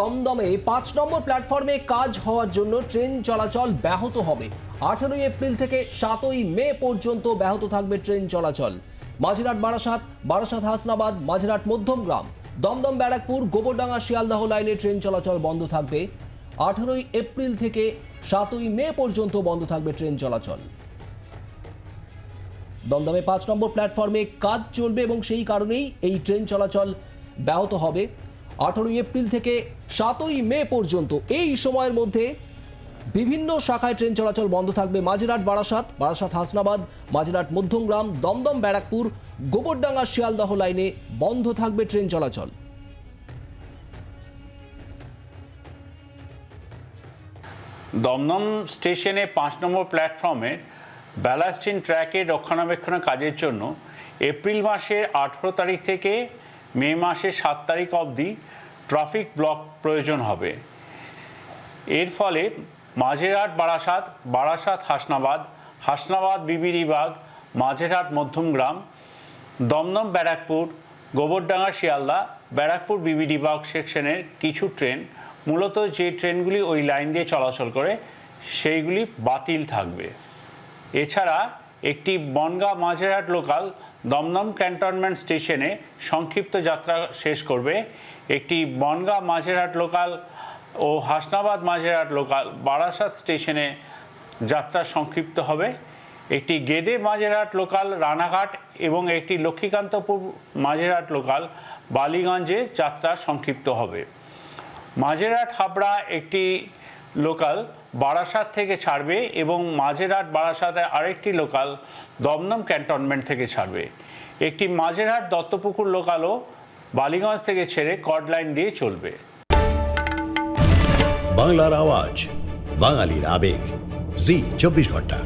দমদমে পাঁচ নম্বর প্ল্যাটফর্মে কাজ হওয়ার জন্য ট্রেন চলাচল ব্যাহত হবে। আঠেরোই এপ্রিল থেকে সাতই মে পর্যন্ত ব্যাহত থাকবে ট্রেন চলাচল। মাঝেরহাট বারাসাত বারাসাত হাসনাবাদ, মাঝেরহাট মধ্যমগ্রাম দমদম ব্যারাকপুর, গোবরডাঙ্গা শিয়ালদাহ লাইনে ট্রেন চলাচল বন্ধ থাকবে। আঠেরোই এপ্রিল থেকে সাতই মে পর্যন্ত বন্ধ থাকবে ট্রেন চলাচল। দমদমে পাঁচ নম্বর প্ল্যাটফর্মে কাজ চলবে এবং সেই কারণেই এই ট্রেন চলাচল ব্যাহত হবে। আঠারোই এপ্রিল থেকে সাতই মে পর্যন্ত এই সময়ের মধ্যে বিভিন্ন শাখায় ট্রেন চলাচল বন্ধ থাকবে। মাঝেরহাট, বারাসাত বারাসাত, হাসনাবাদ, মাঝেরহাট, মধ্যমগ্রাম, দমদম, ব্যারাকপুর, গোবরডাঙ্গা, শিয়ালদহ লাইনে বন্ধ থাকবে ট্রেন চলাচল। দমদম স্টেশনে পাঁচ নম্বর প্ল্যাটফর্মের ব্যালাস্টিন ট্র্যাকের রক্ষণাবেক্ষণের কাজের জন্য এপ্রিল মাসের আঠেরো তারিখ থেকে মে মাসের সাত তারিখ অবধি ট্রাফিক ব্লক প্রয়োজন হবে। এর ফলে মাঝেরহাট, বারাসাত বারাসাত, হাসনাবাদ হাসনাবাদ, বিবিরিবাগ, মাঝেরহাট, মধ্যমগ্রাম, দমদম, ব্যারাকপুর, গোবরডাঙ্গা, শিয়ালদা, ব্যারাকপুর বিবিডিবাগ সেকশনের কিছু ট্রেন, মূলত যে ট্রেনগুলি ওই লাইন দিয়ে চলাচল করে, সেইগুলি বাতিল থাকবে। এছাড়া একটি বনগাঁ মাঝেরহাট লোকাল দমদম ক্যান্টনমেন্ট স্টেশনে সংক্ষিপ্ত যাত্রা শেষ করবে। একটি বনগাঁ মাঝেরহাট লোকাল ও হাসনাবাদ মাঝেরহাট লোকাল বারাসাত স্টেশনে যাত্রা সংক্ষিপ্ত হবে। একটি গেদে মাঝেরহাট লোকাল রানাঘাট এবং একটি লক্ষ্মীকান্তপুর মাঝেরহাট লোকাল বালিগঞ্জে যাত্রা সংক্ষিপ্ত হবে। মাঝেরহাট হাবড়া একটি লোকাল বারাসাত থেকে ছাড়বে এবং মাঝেরহাট বারাসাতে আরেকটি লোকাল দমদম ক্যান্টনমেন্ট থেকে ছাড়বে। একটি মাঝেরহাট দত্তপুকুর লোকালও বালিগঞ্জ থেকে ছেড়ে কড লাইন দিয়ে চলবে। বাংলার আওয়াজ, বাঙালির আবেগ। জি, চব্বিশ ঘণ্টা।